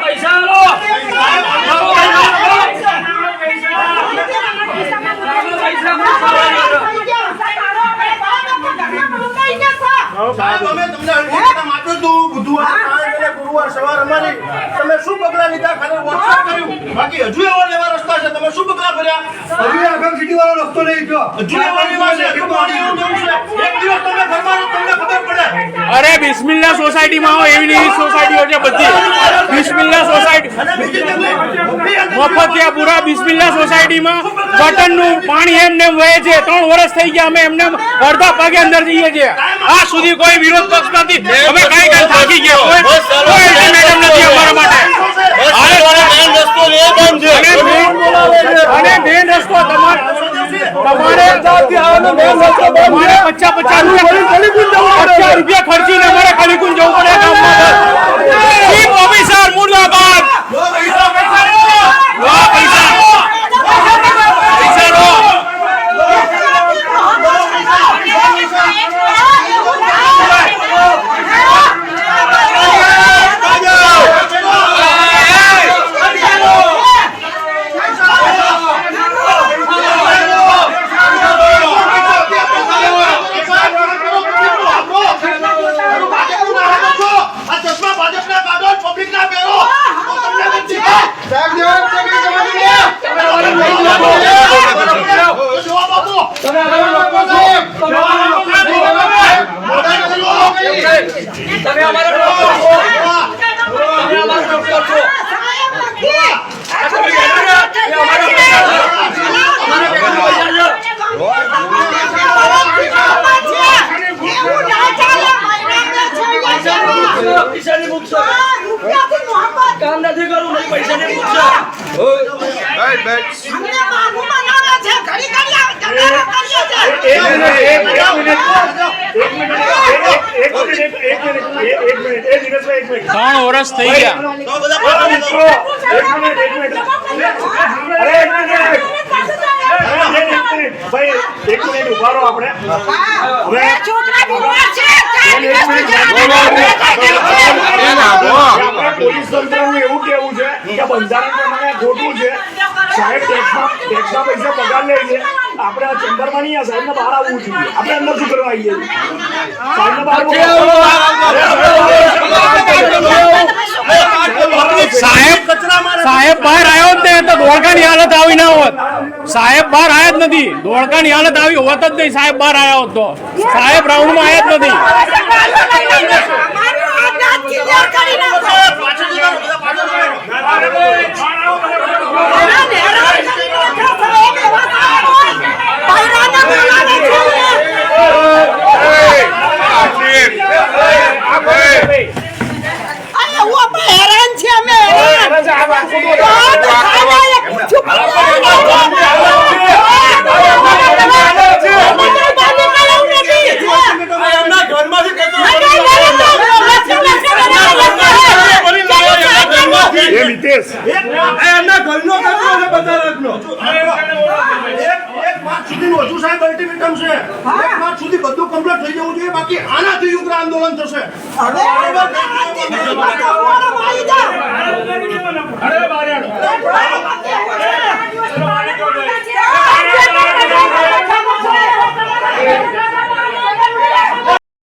પૈસા લો. ગુરુવાર સવાર અમારી તમે શું પગલાં લીધા ખાલી વોટ્સએપ કર્યું બાકી હજુ એવા લેવા રસ્તા છે તમે શું પગલાં ભર્યા હજી સિટી વાળો રસ્તો નહીં ગયો હજુ એવા લેવા છે હજુ પાણી એવું જવું છે એક દિવસ તમે ફરવાનો તમને ખબર પડે અરે બિસ્મિલ્લા સોસાયટીમાં આવો એવી સોસાયટીઓ છે બધી. બીજી તકલીફ મફતિયાપુરા બિસ્મિલ્લા સોસાયટીમાં ગટરનું પાણી એમને એમ વહે છે. ત્રણ વર્ષ થઈ ગયા અમે એમને અડધા પગે અંદર જઈએ છીએ. આ સુધી કોઈ વિરોધ પક્ષ નથી. અમે કઈ કઈ થાકી ગયા કોઈ કોઈ નથી અમારા માટે. અને મેન રસ્તો તમારે પચાસ પચાસ રૂપિયા ખર્ચીને અમારે કલીકુંજ જવું પડે ગામમાં ચીફ ઓફિસર મુર્દાબાદ લો પૈસા પૈસા લો આ ચશ્મા ભાજપના કાઢો પબ્લિકના પહેરો તો તમને નથી સાહેબ જવાબ આપો તમે અમારા પૈસાની મૂકશો કામ નથી કરવું નહીં ત્રણ વર્ષ થઈ ગયા ભાઈ એક મિનિટ રહો વર્ષ થઈ ગયા. પોલીસ એવું કેવું છે કે બંધારણ પ્રમાણે ખોટું છે. સાહેબ ટેક્સમાં ટેક્સના પૈસા પગાર લે છે. આપણે આ ચેમ્બરમાં નહીં આ સાહેબને બહાર આવવું જોઈએ. આપણે અંદર શું કરવા આવીએ? સાહેબને બહાર સાહેબ સાહેબ બહાર આવ્યો જ નહીં તો ધોળકાની હાલત આવી ના હોત. સાહેબ બહાર આવ્યા જ નથી. ધોળકાની હાલત આવી હોત જ નહીં સાહેબ બહાર આવ્યો હતો તો. સાહેબ રાઉન્ડમાં આવ્યા જ નથી. ઘરનો એક એક સુધીનું હજુ સાહેબ અલ્ટિમેટમ છે. એક વાત સુધી બધું કમ્પ્લીટ થઈ જવું જોઈએ બાકી આનાથી ઉગ્ર આંદોલન થશે. અરે